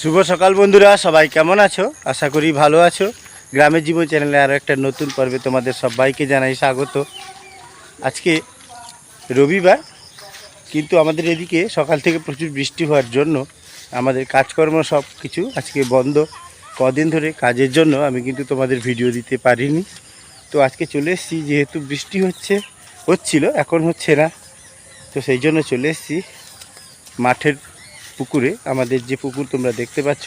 শুভ সকাল বন্ধুরা, সবাই কেমন আছো? আশা করি ভালো আছো। গ্রামের জীবন চ্যানেলে আরও একটা নতুন পর্বে তোমাদের সবাইকে জানাই স্বাগত। আজকে রবিবার, কিন্তু আমাদের এদিকে সকাল থেকে প্রচুর বৃষ্টি হওয়ার জন্য আমাদের কাজকর্ম সব কিছু আজকে বন্ধ। কদিন ধরে কাজের জন্য আমি কিন্তু তোমাদের ভিডিও দিতে পারিনি। তো আজকে চলে এসেছি, যেহেতু বৃষ্টি হচ্ছে, হচ্ছিল, এখন হচ্ছে না। তো সেই জন্য চলে এসেছি মাঠের পুকুরে, আমাদের যে পুকুর তোমরা দেখতে পাচ্ছ,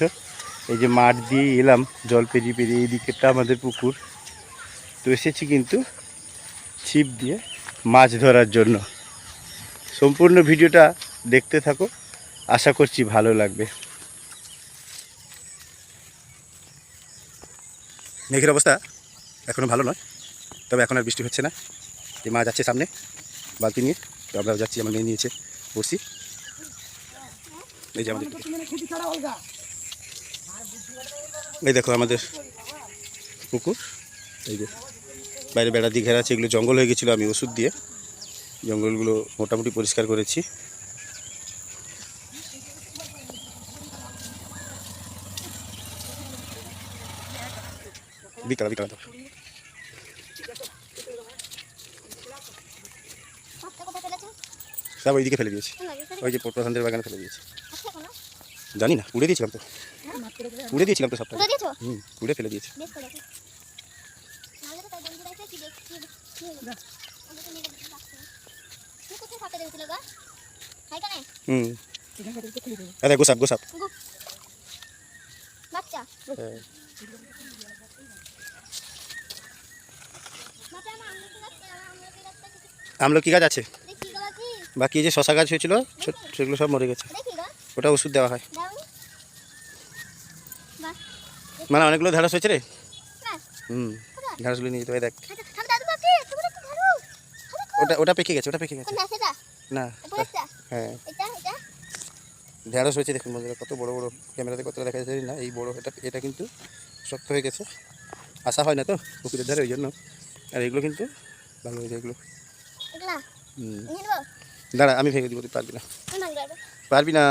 এই যে মাঠ দিয়ে এলাম, জল পেরিয়ে পেরিয়ে এই দিকেরটা আমাদের পুকুর। তো এসেছি কিন্তু ছিপ দিয়ে মাছ ধরার জন্য। সম্পূর্ণ ভিডিওটা দেখতে থাকো, আশা করছি ভালো লাগবে। মেঘের অবস্থা এখনও ভালো নয়, তবে এখন আর বৃষ্টি হচ্ছে না। এই মা যাচ্ছে সামনে, বালতি নিয়ে, তো আমরাও যাচ্ছি, আমার মেয়ে নিয়েছে বসি। এই যে আমাদের এই দেখো আমাদের পুকুর। এই যে বাইরে বেড়া দিয়ে ঘেরা আছে এগুলো জঙ্গল হয়ে গেছিল আমি ওষুধ দিয়ে জঙ্গলগুলো মোটামুটি পরিষ্কার করেছি। বিকাল বিকাল সব ওইদিকে ফেলে দিয়েছি। ওই যে প্রধানদের বাগানে ফেলে দিয়েছি? জানি না উড়ে দিয়েছিলাম তো। উড়ে দিয়েছিলাম তো সবটা। হুম উড়ে ফেলে দিয়েছি? হুম। আরে গোসাপ গোসাপ। গু। বাচ্চা। হ্যাঁ। আমলকি গাছ আছে। বাকি। বাকি যে শশা গাছ হয়েছিল ছোট- সেগুলো সব মরে গেছে। ওটা ওষুধ দেওয়া হয়। মানে অনেকগুলো ঢেঁড়স হয়েছে রে? হুম ঢেঁড়সগুলো নিয়ে যেতে হয় দেখ। ধরো। ওটা ওটা পেকে গেছে ওটা পেকে গেছে। না হ্যাঁ? ঢেঁড়স হয়েছে দেখুন বন্ধুরা কত বড় বড় ক্যামেরাতে কতটা দেখা যাচ্ছে না। এই বড় এটা এটা কিন্তু শক্ত হয়ে গেছে। আসা হয় না তো পুকুরের ধারে ওই জন্য। আর এগুলো কিন্তু ভালো হয়ে যায় এগুলো। হুম? দাঁড়া, আমি ভেঙে দিব, তুই পারবি না? পারবি না।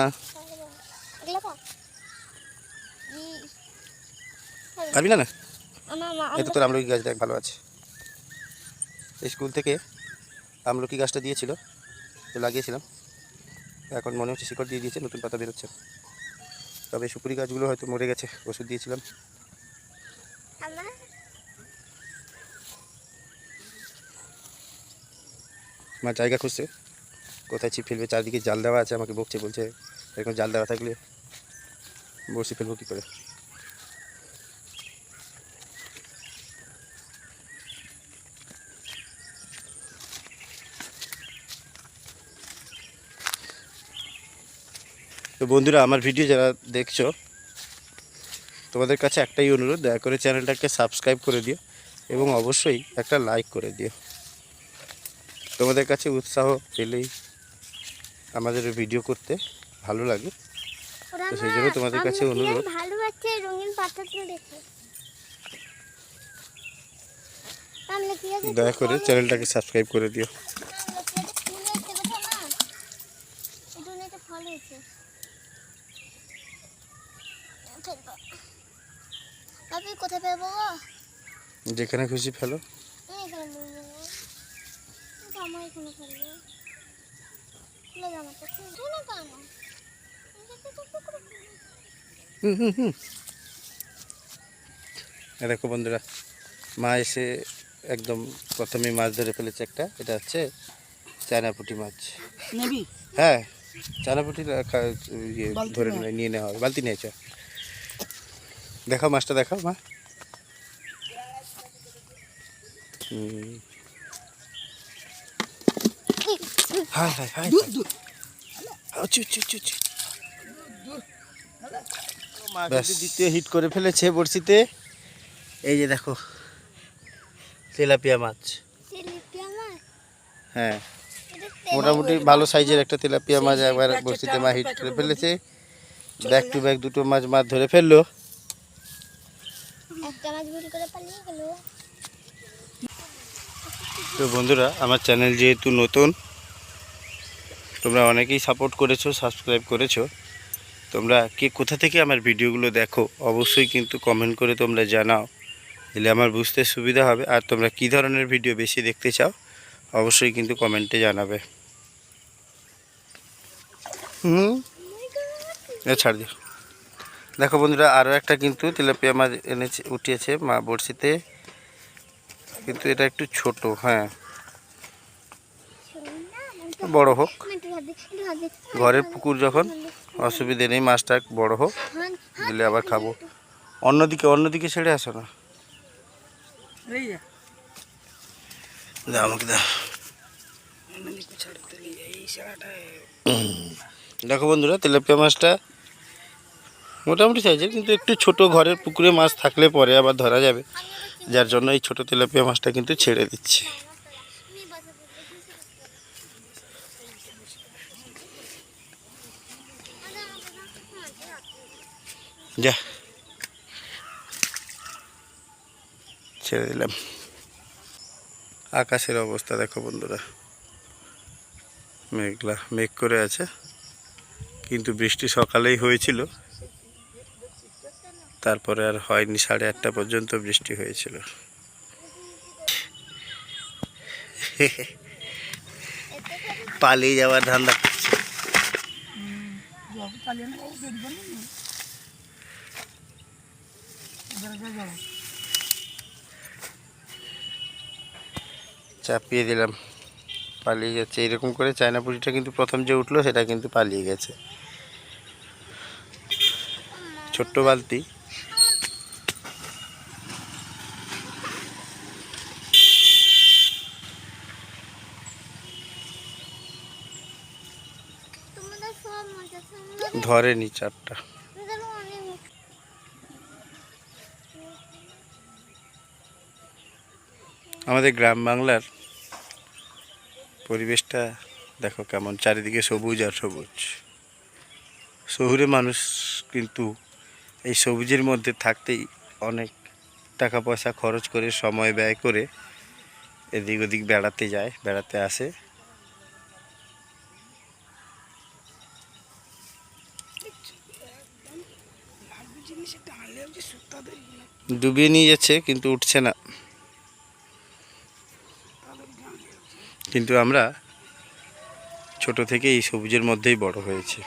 পারবি না না? আমার তো তোর আমলকি গাছ দেখ, ভালো আছে। স্কুল থেকে আমলকি গাছটা দিয়েছিল, তো লাগিয়েছিলাম। এখন মনে হচ্ছে শিকড় দিয়ে দিয়েছে, নতুন পাতা বেরোচ্ছে। তবে সুপুরি গাছগুলো হয়তো মরে গেছে, ওষুধ দিয়েছিলাম। আমার জায়গা খুঁজছে। কোথায় ছিপ ফেলবে? চারদিকে জাল দেওয়া আছে, আমাকে বকছে, বলছে, এরকম জাল দেওয়া থাকলে বসে ফেলব কী করে? তো বন্ধুরা, আমার ভিডিও যারা দেখছ, তোমাদের কাছে একটাই অনুরোধ, দয়া করে চ্যানেলটাকে সাবস্ক্রাইব করে দিও এবং অবশ্যই একটা লাইক করে দিও। তোমাদের কাছে উৎসাহ পেলেই আমাদের ভিডিও করতে ভালো লাগে। তো সেই জন্য তোমাদের কাছে অনুরোধ। ভালো আছে রঙিন পাতাগুলো দেখে দয়া করে চ্যানেলটাকে সাবস্ক্রাইব করে দিও? যেখানে খুশি ফেলো। আমার এখানে ফেলব দেখো বন্ধুরা মা এসে একদম প্রথমে মাছ ধরে ফেলেছে একটা এটা হচ্ছে চায়না পুঁটি মাছ হ্যাঁ চায়না পুঁটি ইয়ে ধরে নিয়ে নেওয়া হবে বালতি নিয়েছ দেখাও মাছটা দেখাও মা। হুম। হায় হায় হায় দূর দূর। চু চু চু চু দ্বিতীয় হিট করে ফেলেছে বড়শিতে এই যে দেখো তেলাপিয়া মাছ। হ্যাঁ। মোটামুটি ভালো সাইজের একটা তেলাপিয়া মাছ একবার বড়শিতে মা হিট করে ফেলেছে। ব্যাক টু ব্যাক দুটো মাছ মাছ ধরে ফেলল। একটা মাছ ভুল করে পালিয়ে গেল। তো বন্ধুরা আমার চ্যানেল যেহেতু নতুন তোমরা অনেকেই সাপোর্ট করেছ সাবস্ক্রাইব করেছ। তোমরা কে কোথা থেকে আমার ভিডিওগুলো দেখো, অবশ্যই কিন্তু কমেন্ট করে তোমরা জানাও। তাহলে আমার বুঝতে সুবিধা হবে। আর তোমরা কী ধরনের ভিডিও বেশি দেখতে চাও, অবশ্যই কিন্তু কমেন্টে জানাবে। হুম? ছাড় দিও। দেখো বন্ধুরা আরও একটা কিন্তু তেলাপিয়া মাছ এনেছে, উঠিয়েছে মা বড়শিতে। কিন্তু এটা একটু ছোট হ্যাঁ। বড় হোক। ঘরের পুকুর যখন, অসুবিধে নেই, মাছটা বড় হোক, দিলে আবার খাব। অন্যদিকে অন্যদিকে ছেড়ে আসো না। আমাকে দেখো বন্ধুরা, তেলাপিয়া মাছটা মোটামুটি সাইজের, কিন্তু একটু ছোট ঘরের পুকুরে মাছ থাকলে পরে আবার ধরা যাবে। যার জন্য এই ছোট তেলাপিয়া মাছটা কিন্তু ছেড়ে দিচ্ছে। যা। ছেড়ে দিলাম। আকাশের অবস্থা দেখো বন্ধুরা। মেঘলা, মেঘ করে আছে। কিন্তু বৃষ্টি সকালেই হয়েছিল। তারপরে আর হয়নি সাড়ে আটটা পর্যন্ত বৃষ্টি হয়েছিল। পালিয়ে যাওয়ার ধান্দা। করছে চাপিয়ে দিলাম, পালিয়ে যাচ্ছে। এরকম করে চায়না পুরিটা কিন্তু প্রথম যে উঠল, সেটা কিন্তু পালিয়ে গেছে। ছোট্ট বালতি তোমাদের সব মজা সুন্দর ধরেনি চারটা। আমাদের গ্রাম বাংলার পরিবেশটা দেখো কেমন, চারিদিকে সবুজ আর সবুজ। শহুরে মানুষ কিন্তু এই সবুজের মধ্যে থাকতেই অনেক টাকা পয়সা খরচ করে, সময় ব্যয় করে এদিক ওদিক বেড়াতে যায়, বেড়াতে আসে। ডুবিয়ে নিয়ে যাচ্ছে, কিন্তু উঠছে না। কিন্তু আমরা ছোট থেকে এই সবুজের মধ্যেই বড় হয়েছে।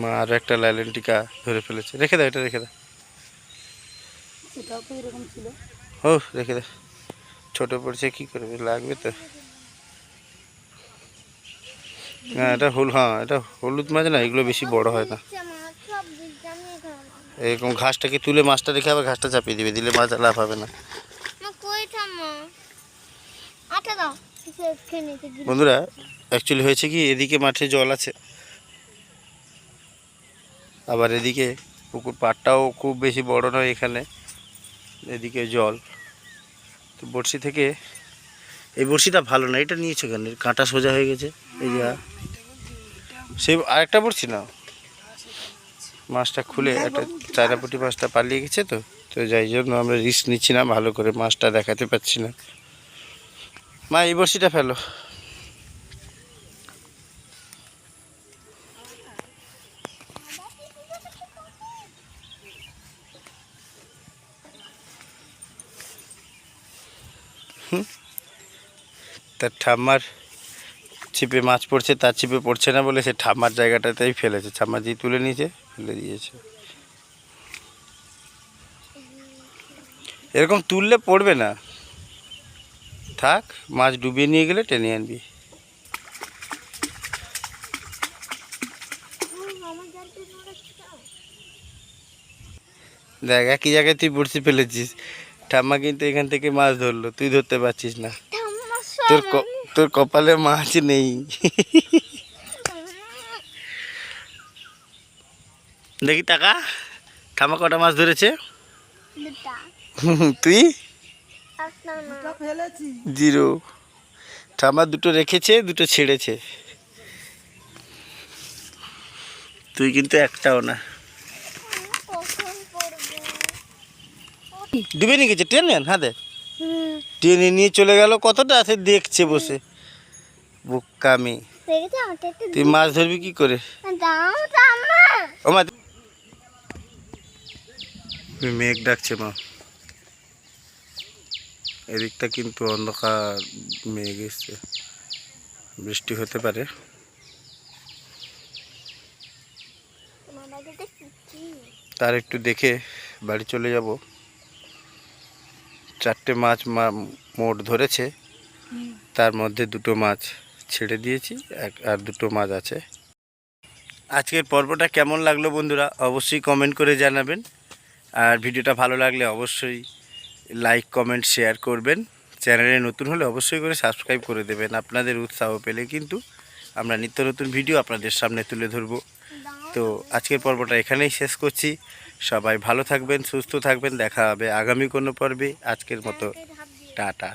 মা আরও একটা লাইলেন টিকা ধরে ফেলেছে। রেখে দাও, এটা রেখে দাও। এরকম ছিল। ও রেখে দে। ছোট পড়ছে কি করবে? লাগবে তো। হ্যাঁ এটা হল হ্যাঁ এটা হলুদ মাছ না এগুলো বেশি বড় হয় না। এরকম ঘাসটাকে তুলে মাছটা রেখে আবার ঘাসটা চাপিয়ে দিবে দিলে মাছ লাভ হবে না। বন্ধুরা অ্যাকচুয়ালি হয়েছে কি এদিকে মাঠে জল আছে। আবার এদিকে পুকুর পাড়টাও খুব বেশি বড় নয় এখানে। এদিকে জল। তো বড়শি থেকে এই বড়শিটা ভালো না এটা নিয়েছো কেন? কাঁটা সোজা হয়ে গেছে। এই যা সে আরেকটা বড়শি না মাছটা খুলে একটা চায়নাপুটি মাছটা পালিয়ে গেছে তো। তো যাই জন্য আমরা রিস্ক নিচ্ছি না ভালো করে মাছটা দেখাতে পাচ্ছি না। মা এই বড়শিটা ফেলো। তার ঠাম্মার ছিপে মাছ পড়ছে, তার ছিপে পড়ছে না বলে সে ঠাম্মার জায়গাটাতেই ফেলেছে। ঠাম্মা দিয়ে তুলে নিয়েছে ফেলে দিয়েছে। এরকম তুললে পড়বে না। থাক, মাছ ডুবিয়ে নিয়ে গেলে টেনে আনবি। দেখ, একই জায়গায় তুই বড়শি ফেলেছিস। ঠাম্মা কিন্তু এখান থেকে মাছ ধরলো তুই ধরতে পারছিস না। তোর ক- তোর কপালে মাছ নেই। দেখি টাকা ঠাম্মা কটা মাছ ধরেছে? তুই? জিরো। ঠাম্মা দুটো রেখেছে দুটো ছেড়েছে। তুই কিন্তু একটাও না। ডুবে নিয়ে গেছে ট্রেন নেন হাতে? টেনে নিয়ে চলে গেল কতটা আছে দেখছে বসে। বুকামি তুই মাছ ধরবি কি করে? মেঘ ডাকছে মা। এদিকটা কিন্তু অন্ধকার মেঘ এসছে। বৃষ্টি হতে পারে। তার একটু দেখে বাড়ি চলে যাব। চারটে মাছ মোট ধরেছে। তার মধ্যে দুটো মাছ ছেড়ে দিয়েছি, এক, আর দুটো মাছ আছে। আজকের পর্বটা কেমন লাগল বন্ধুরা? অবশ্যই কমেন্ট করে জানাবেন। আর ভিডিওটা ভালো লাগলে অবশ্যই লাইক কমেন্ট শেয়ার করবেন। চ্যানেলে নতুন হলে অবশ্যই করে সাবস্ক্রাইব করে দেবেন। আপনাদের উৎসাহ পেলে কিন্তু আমরা নিত্য নতুন ভিডিও আপনাদের সামনে তুলে ধরবো। তো আজকের পর্বটা এখানেই শেষ করছি। সবাই ভালো থাকবেন, সুস্থ থাকবেন, দেখা হবে আগামী কোনো পর্বে। আজকের মতো, টাটা।